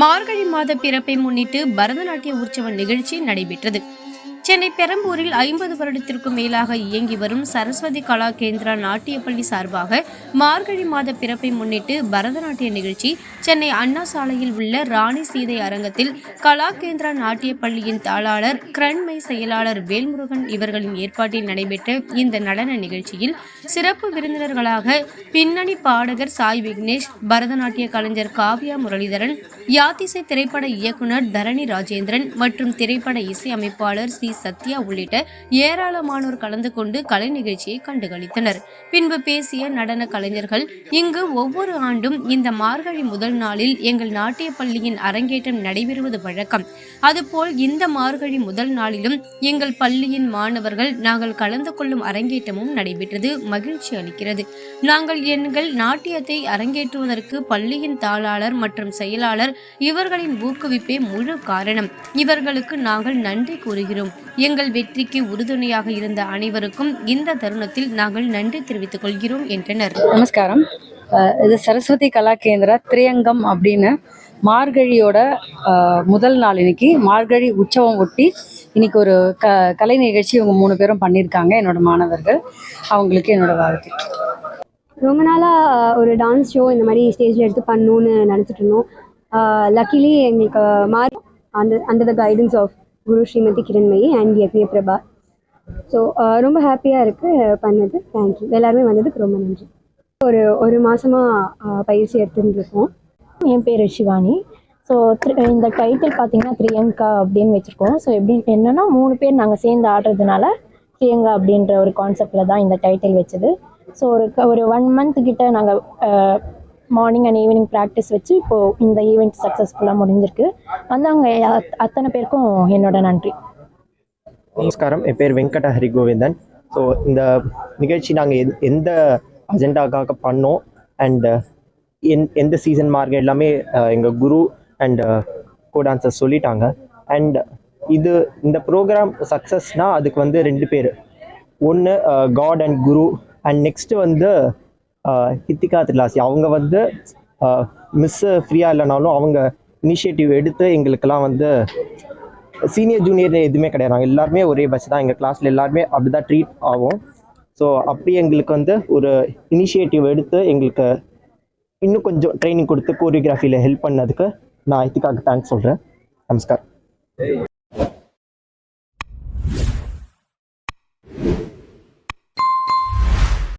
மார்கழி மாத பிறப்பை முன்னிட்டு பரதநாட்டிய உற்சவ நிகழ்ச்சி நடைபெற்றது. சென்னை பெரம்பூரில் ஐம்பது வருடத்திற்கும் மேலாக இயங்கி வரும் சரஸ்வதி கலா கேந்திரா நாட்டிய பள்ளி சார்பாக மார்கழி மாத பிறப்பை முன்னிட்டு பரதநாட்டிய நிகழ்ச்சி சென்னை அண்ணா சாலையில் உள்ள ராணி சீதை அரங்கத்தில் கலா கேந்திரா நாட்டிய பள்ளியின் தாளாளர் கிரண்மை செயலாளர் வேல்முருகன் இவர்களின் ஏற்பாட்டில் நடைபெற்ற இந்த நடன நிகழ்ச்சியில் சிறப்பு விருந்தினர்களாக பின்னணி பாடகர் சாய் விக்னேஷ் பரதநாட்டிய கலைஞர் காவ்யா முரளிதரன் யாத்திசை திரைப்பட இயக்குனர் தரணி ராஜேந்திரன் மற்றும் திரைப்பட இசையமைப்பாளர் சி. சத்யா உள்ளிட்ட ஏராளமானோர் கலந்து கொண்டு கலை நிகழ்ச்சியை கண்டுகளித்தனர். பின்பு பேசிய நடன கலைஞர்கள் இங்கு ஒவ்வொரு ஆண்டும் இந்த மார்கழி முதல் நாளில் எங்கள் நாட்டிய பள்ளியின் அரங்கேற்றம் நடைபெறுவது வழக்கம். அதுபோல் இந்த மார்கழி முதல் நாளிலும் எங்கள் பள்ளியின் மாணவர்கள் நாங்கள் கலந்து கொள்ளும் அரங்கேற்றமும் நடைபெற்றது மகிழ்ச்சி அளிக்கிறது. நாங்கள் எங்கள் நாட்டியத்தை அரங்கேற்றுவதற்கு பள்ளியின் தாளாளர் மற்றும் செயலாளர் இவர்களின் ஊக்குவிப்பே முழு காரணம். இவர்களுக்கு நாங்கள் நன்றி கூறுகிறோம். எங்கள் வெற்றிக்கு உறுதுணையாக இருந்த அனைவருக்கும் இந்த தருணத்தில் நாங்கள் நன்றி தெரிவித்துக் கொள்கிறோம் என்றனர். நமஸ்காரம். இது சரஸ்வதி கலா கேந்திரா திரியங்கம் அப்படின்னு மார்கழியோட முதல் நாள் இன்னைக்கு. மார்கழி உற்சவம் ஒட்டி இன்னைக்கு ஒரு க கலை நிகழ்ச்சி இவங்க மூணு பேரும் பண்ணியிருக்காங்க என்னோட மாணவர்கள். அவங்களுக்கு என்னோட வாழ்த்து. ரொம்ப நாளாக ஒரு டான்ஸ் ஷோ இந்த மாதிரி ஸ்டேஜில் எடுத்து பண்ணணும்னு நினச்சிட்டு இருந்தோம். லக்கிலி எங்களுக்கு மாறி அந்த under the guidance of guru Shrimati Kiranmayi and Yagnya Prabha so ரொம்ப ஹாப்பியாக இருக்குது பண்ணது. தேங்க்யூ எல்லாருமே வந்ததுக்கு ரொம்ப நன்றி. ஒரு ஒரு மாதமாக பயிற்சி எடுத்துருந்துருக்கோம். இருக்கோம் என் பேர் ஷிவானி ஸோ இந்த டைட்டில் பார்த்தீங்கன்னா திரியங்கா அப்படின்னு வச்சுருக்கோம். ஸோ எப்படி என்னன்னா மூணு பேர் நாங்கள் சேர்ந்து ஆடுறதுனால திரியங்கா அப்படின்ற ஒரு கான்செப்டில் தான் இந்த டைட்டில் வச்சது. ஸோ ஒரு ஒரு ஒன் மந்த் கிட்ட நாங்கள் மார்னிங் அண்ட் ஈவினிங் ப்ராக்டிஸ் வச்சு இப்போது இந்த ஈவெண்ட் சக்ஸஸ்ஃபுல்லாக முடிஞ்சிருக்கு. வந்தவங்க அத்தனை பேருக்கும் என்னோட நன்றி. நமஸ்காரம். என் பேர் வெங்கட ஹரிகோவிந்தன். ஸோ இந்த நிகழ்ச்சி நாங்கள் எந்த அஜெண்டாக்காக பண்ணோம் அண்ட் எந் எந்த சீசன் மார்க் எல்லாமே எங்கள் குரு அண்ட் கோ டான்சர் சொல்லிட்டாங்க. அண்ட் இது இந்த ப்ரோக்ராம் சக்ஸஸ்னால் அதுக்கு வந்து ரெண்டு பேர். ஒன்று God and guru. And next வந்து ஹித்திகா திலாசி. அவங்க வந்து மிஸ்ஸு ஃப்ரீயாக இல்லைனாலும் அவங்க இனிஷியேட்டிவ் எடுத்து எங்களுக்கெல்லாம் வந்து சீனியர் ஜூனியர் எதுவுமே கிடையாது. நாங்கள் எல்லாருமே ஒரே பஸ் தான். எங்கள் கிளாஸில் எல்லாருமே அப்படி தான் ட்ரீட் ஆகும். ஸோ அப்படி எங்களுக்கு வந்து ஒரு இனிஷியேட்டிவ் எடுத்து எங்களுக்கு இன்னும் கொஞ்சம் ட்ரைனிங் கொடுத்து கோரியோகிராஃபியில் ஹெல்ப் பண்ணதுக்கு நான் இத்திகாக்கு தேங்க்ஸ் சொல்கிறேன் நமஸ்கார்.